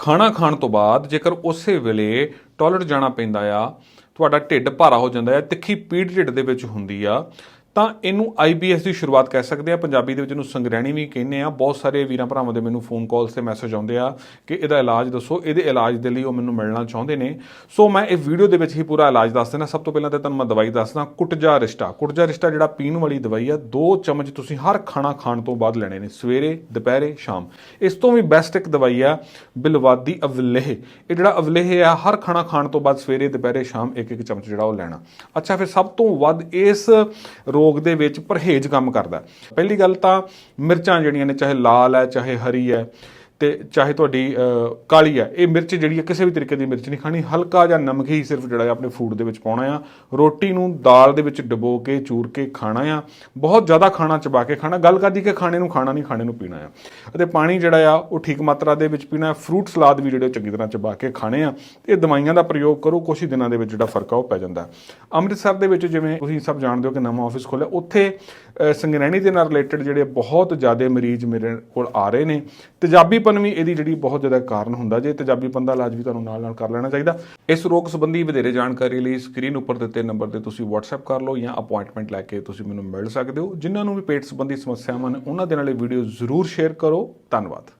ਖਾਣਾ ਖਾਣ ਤੋਂ ਬਾਅਦ ਜੇਕਰ ਉਸੇ ਵੇਲੇ ਟਾਇਲਟ ਜਾਣਾ ਪੈਂਦਾ ਆ, ਤੁਹਾਡਾ ਢਿੱਡ ਭਾਰਾ ਹੋ ਜਾਂਦਾ ਹੈ ਤਿੱਖੀ ਪੀੜ ਢਿੱਡ ਦੇ ਵਿੱਚ ਹੁੰਦੀ ਆ ਤਾਂ ਇਹਨੂੰ IBS ਦੀ ਸ਼ੁਰੂਆਤ ਕਹਿ ਸਕਦੇ ਆ। ਪੰਜਾਬੀ ਦੇ ਵਿੱਚ ਇਹਨੂੰ ਸੰਗ੍ਰਹਿਣੀ ਵੀ ਕਹਿੰਦੇ ਆ। ਬਹੁਤ ਸਾਰੇ ਵੀਰਾਂ ਭਰਾਵਾਂ ਦੇ ਮੈਨੂੰ ਫੋਨ ਕਾਲਸ ਤੇ ਮੈਸੇਜ ਆਉਂਦੇ ਆ ਕਿ ਇਹਦਾ ਇਲਾਜ ਦੱਸੋ। ਇਹਦੇ ਇਲਾਜ ਦੇ ਲਈ ਉਹ ਮੈਨੂੰ ਮਿਲਣਾ ਚਾਹੁੰਦੇ ਨੇ। ਸੋ ਮੈਂ ਇਹ ਵੀਡੀਓ ਦੇ ਵਿੱਚ ਹੀ ਪੂਰਾ ਇਲਾਜ ਦੱਸ ਦੇਣਾ ਸਭ ਤੋਂ ਪਹਿਲਾਂ ਤਾਂ ਤੁਹਾਨੂੰ ਮੈਂ ਦਵਾਈ ਦੱਸਦਾ। ਕੁਟਜਾ ਰਿਸ਼ਟਾ ਕੁਟਜਾ ਰਿਸ਼ਟਾ ਜਿਹੜਾ ਪੀਣ ਵਾਲੀ ਦਵਾਈ ਆ, ਦੋ ਚਮਚ ਤੁਸੀਂ ਹਰ ਖਾਣਾ ਖਾਣ ਤੋਂ ਬਾਅਦ ਲੈਣੇ ਨੇ। ਸਵੇਰੇ, ਦੁਪਹਿਰੇ, ਸ਼ਾਮ। ਇਸ ਤੋਂ ਵੀ ਬੈਸਟ ਇੱਕ ਦਵਾਈ ਆ, ਬਿਲਵਾਦੀ ਅਵਲੇਹ। ਇਹ ਜਿਹੜਾ ਅਵਲੇਹ ਆ, ਹਰ ਖਾਣਾ ਖਾਣ ਤੋਂ ਬਾਅਦ ਸਵੇਰੇ, ਦੁਪਹਿਰੇ, ਸ਼ਾਮ ਇੱਕ ਇੱਕ ਚਮਚ ਜਿਹੜਾ ਉਹ ਲੈਣਾ। ਅੱਛਾ, ਫਿਰ ਸਭ ਤੋਂ ਵੱਧ ਇਸ ਰੋਗ ਦੇ ਵਿੱਚ ਪਰਹੇਜ਼ ਕੰਮ ਕਰਦਾ ਪਹਿਲੀ ਗੱਲ ਤਾਂ ਮਿਰਚਾਂ ਜਿਹੜੀਆਂ ਨੇ, ਚਾਹੇ ਲਾਲ ਹੈ, ਚਾਹੇ ਹਰੀ ਹੈ ਤੇ ਚਾਹੇ ਤੁਹਾਡੀ ਕਾਲੀ ਹੈ, ਇਹ ਮਿਰਚ ਜਿਹੜੀ ਹੈ ਕਿਸੇ ਵੀ ਤਰੀਕੇ ਦੀ ਮਿਰਚ ਨਹੀਂ ਖਾਣੀ, ਹਲਕਾ ਜਾਂ ਨਮਕ ਹੀ ਸਿਰਫ ਜਿਹੜਾ ਹੈ ਆਪਣੇ ਫੂਡ ਦੇ ਵਿੱਚ ਪਾਉਣਾ ਆ। ਰੋਟੀ ਨੂੰ ਦਾਲ ਦੇ ਵਿੱਚ ਡਬੋ ਕੇ, ਚੂਰ ਕੇ ਖਾਣਾ ਆ। ਬਹੁਤ ਜ਼ਿਆਦਾ ਖਾਣਾ ਚਬਾ ਕੇ ਖਾਣਾ, ਗੱਲ ਕਰਦੀ ਕਿ ਖਾਣੇ ਨੂੰ ਖਾਣਾ ਨਹੀਂ, ਖਾਣੇ ਨੂੰ ਪੀਣਾ ਆ। ਅਤੇ ਪਾਣੀ ਜਿਹੜਾ ਆ, ਉਹ ਠੀਕ ਮਾਤਰਾ ਦੇ ਵਿੱਚ ਪੀਣਾ ਫਰੂਟ ਸਲਾਦ ਵੀ ਜਿਹੜੇ ਉਹ ਚੰਗੀ ਤਰ੍ਹਾਂ ਚਬਾ ਕੇ ਖਾਣੇ ਆ। ਤੇ ਦਵਾਈਆਂ ਦਾ ਪ੍ਰਯੋਗ ਕਰੋ ਕੁਝ ਹੀ ਦਿਨਾਂ ਦੇ ਵਿੱਚ ਜਿਹੜਾ ਫ਼ਰਕ ਆ, ਉਹ ਪੈ ਜਾਂਦਾ। ਅੰਮ੍ਰਿਤਸਰ ਦੇ ਵਿੱਚ ਜਿਵੇਂ ਤੁਸੀਂ ਸਭ ਜਾਣਦੇ ਹੋ ਕਿ ਨਵਾਂ ਆਫਿਸ ਖੋਲ੍ਹਿਆ, ਉੱਥੇ ਸੰਗਰੈਣੀ ਦੇ ਨਾਲ ਰਿਲੇਟਡ ਜਿਹੜੇ ਬਹੁਤ ਜ਼ਿਆਦਾ ਮਰੀਜ਼ ਮੇਰੇ ਕੋਲ ਆ ਰਹੇ ਨੇ। ਤੇਜ਼ਾਬੀਪਨ ਵੀ ਇਹਦੀ ਜਿਹੜੀ ਬਹੁਤ ਜ਼ਿਆਦਾ ਕਾਰਨ ਹੁੰਦਾ ਜੇ ਤੇਜ਼ਾਬੀਪਨ ਦਾ ਇਲਾਜ ਵੀ ਤੁਹਾਨੂੰ ਨਾਲ ਨਾਲ ਕਰ ਲੈਣਾ ਚਾਹੀਦਾ। ਇਸ ਰੋਗ ਸੰਬੰਧੀ ਵਧੇਰੇ ਜਾਣਕਾਰੀ ਲਈ ਸਕਰੀਨ ਉੱਪਰ ਦਿੱਤੇ ਨੰਬਰ ਤੇ ਤੁਸੀਂ WhatsApp ਕਰ ਲਓ ਜਾਂ ਅਪਾਇੰਟਮੈਂਟ ਲੈ ਕੇ ਤੁਸੀਂ ਮੈਨੂੰ ਮਿਲ ਸਕਦੇ ਹੋ। ਜਿਨ੍ਹਾਂ ਨੂੰ ਵੀ ਪੇਟ ਸੰਬੰਧੀ ਸਮੱਸਿਆਵਾਂ ਨੇ, ਉਹਨਾਂ ਦੇ ਨਾਲ ਇਹ ਵੀਡੀਓ ਜ਼ਰੂਰ ਸ਼ੇਅਰ ਕਰੋ। ਧੰਨਵਾਦ।